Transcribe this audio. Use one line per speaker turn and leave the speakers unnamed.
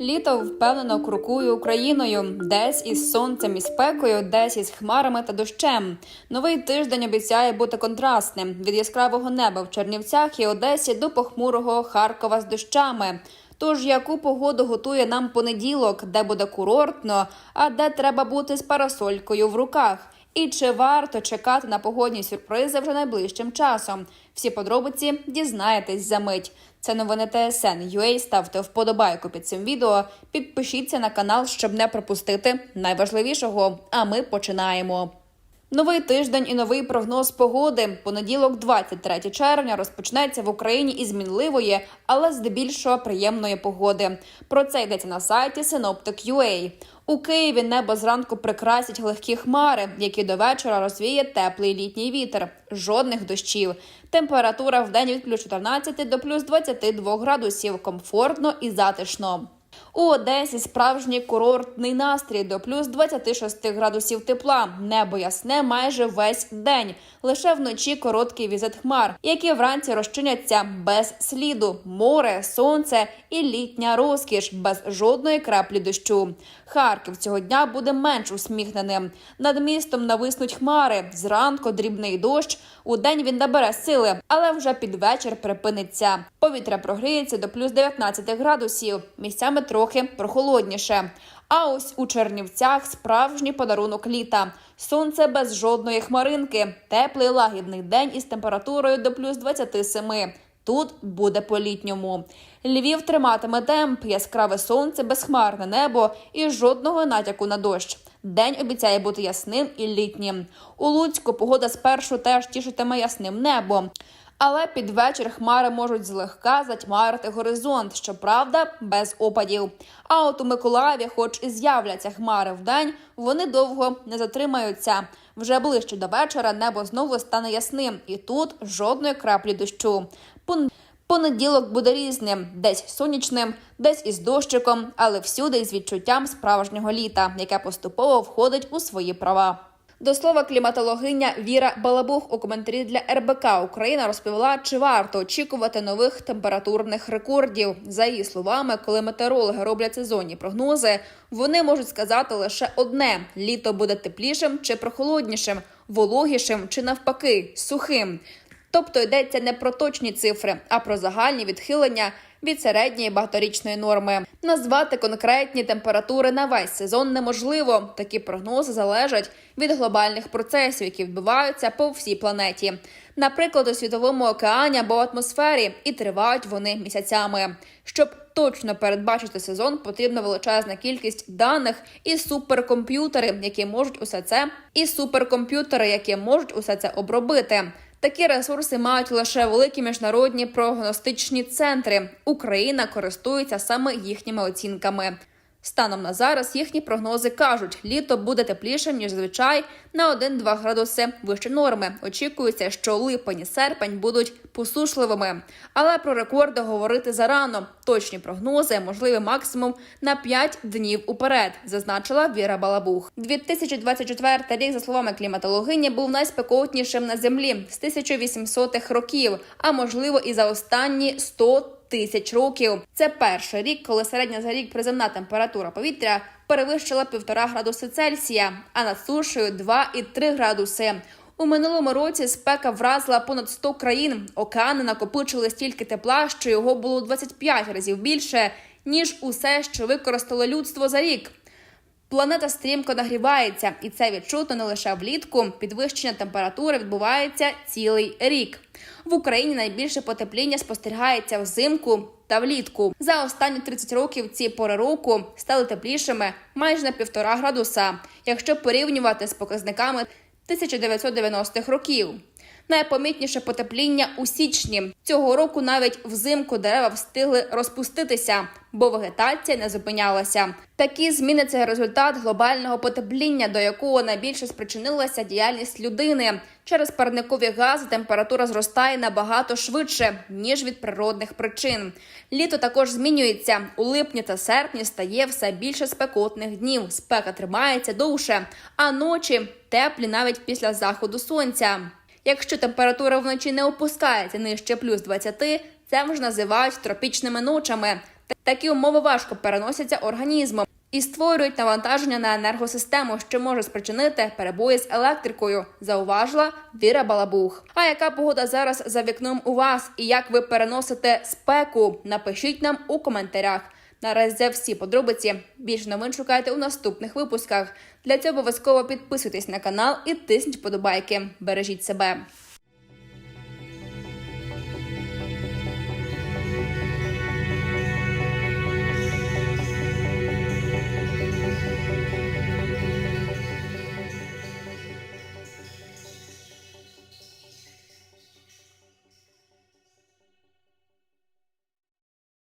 Літо впевнено крокує Україною, десь із сонцем і спекою, десь із хмарами та дощем. Новий тиждень обіцяє бути контрастним від яскравого неба в Чернівцях і Одесі до похмурого Харкова з дощами. Тож яку погоду готує нам понеділок, де буде курортно, а де треба бути з парасолькою в руках? І чи варто чекати на погодні сюрпризи вже найближчим часом? Всі подробиці дізнаєтесь за мить. Це новини ТСН UA. Ставте вподобайку під цим відео. Підпишіться на канал, щоб не пропустити найважливішого. А ми починаємо. Новий тиждень і новий прогноз погоди. Понеділок, 23 червня, розпочнеться в Україні із мінливої, але здебільшого приємної погоди. Про це йдеться на сайті Synoptic.ua. У Києві небо зранку прикрасять легкі хмари, які до вечора розвіє теплий літній вітер. Жодних дощів. Температура в день від плюс 14 до плюс 22 градусів. Комфортно і затишно. У Одесі справжній курортний настрій до плюс 26 градусів тепла. Небо ясне майже весь день. Лише вночі короткий візит хмар, які вранці розчиняться без сліду. Море, сонце і літня розкіш без жодної краплі дощу. Харків цього дня буде менш усміхненим. Над містом нависнуть хмари. Зранку дрібний дощ. У день він набере сили, але вже під вечір припиниться. Повітря прогріється до плюс 19 градусів. Місцями трохи прохолодніше. А ось у Чернівцях справжній подарунок літа. Сонце без жодної хмаринки. Теплий лагідний день із температурою до плюс 27. Тут буде по-літньому. Львів триматиме темп, яскраве сонце, безхмарне небо і жодного натяку на дощ. День обіцяє бути ясним і літнім. У Луцьку погода спершу теж тішитиме ясним небом. Але під вечір хмари можуть злегка затьмарити горизонт, щоправда, без опадів. А от у Миколаєві, хоч і з'являться хмари вдень, вони довго не затримаються. Вже ближче до вечора небо знову стане ясним, і тут жодної краплі дощу. Пон- Понеділок буде різним, десь сонячним, десь із дощиком, але всюди із відчуттям справжнього літа, яке поступово входить у свої права. До слова, кліматологиня Віра Балабух у коментарі для РБК Україна розповіла, чи варто очікувати нових температурних рекордів. За її словами, коли метеорологи роблять сезонні прогнози, вони можуть сказати лише одне: літо буде теплішим чи прохолоднішим, вологішим чи навпаки сухим. Тобто йдеться не про точні цифри, а про загальні відхилення від середньої багаторічної норми. Назвати конкретні температури на весь сезон неможливо. Такі прогнози залежать від глобальних процесів, які відбуваються по всій планеті. Наприклад, у світовому океані або атмосфері, і тривають вони місяцями. Щоб точно передбачити сезон, потрібна величезна кількість даних і суперкомп'ютери, які можуть усе це, і суперкомп'ютери, які можуть усе це обробити. Такі ресурси мають лише великі міжнародні прогностичні центри. Україна користується саме їхніми оцінками. Станом на зараз їхні прогнози кажуть, літо буде теплішим ніж зазвичай на 1-2 градуси вище норми. Очікується, що липень і серпень будуть посушливими. Але про рекорди говорити зарано. Точні прогнози можливі максимум на 5 днів уперед, зазначила Віра Балабух. 2024 рік, за словами кліматологині, був найспекотнішим на землі з 1800-х років, а можливо і за останні 100 тисяч років. Це перший рік, коли середня за рік приземна температура повітря перевищила півтора градуси Цельсія, а над сушею 2,3 градуси. У минулому році спека вразила понад 100 країн. Океани накопичили стільки тепла, що його було 25 разів більше ніж усе, що використало людство за рік. Планета стрімко нагрівається, і це відчутно не лише влітку. Підвищення температури відбувається цілий рік. В Україні найбільше потепління спостерігається взимку та влітку. За останні 30 років ці пори року стали теплішими майже на півтора градуса, якщо порівнювати з показниками 1990-х років. Найпомітніше потепління у січні цього року. Навіть взимку дерева встигли розпуститися, бо вегетація не зупинялася. Такі зміни це результат глобального потепління, до якого найбільше спричинилася діяльність людини. Через парникові гази температура зростає набагато швидше ніж від природних причин. Літо також змінюється у липні та серпні. Стає все більше спекотних днів. Спека тримається довше, а ночі теплі навіть після заходу сонця. Якщо температура вночі не опускається нижче плюс 20, це вже називають тропічними ночами. Такі умови важко переносяться організмом і створюють навантаження на енергосистему, що може спричинити перебої з електрикою, зауважила Віра Балабух. А яка погода зараз за вікном у вас і як ви переносите спеку? Напишіть нам у коментарях. Наразі всі подробиці. Більше новин шукайте у наступних випусках. Для цього обов'язково підписуйтесь на канал і тисніть подобайки. Бережіть себе.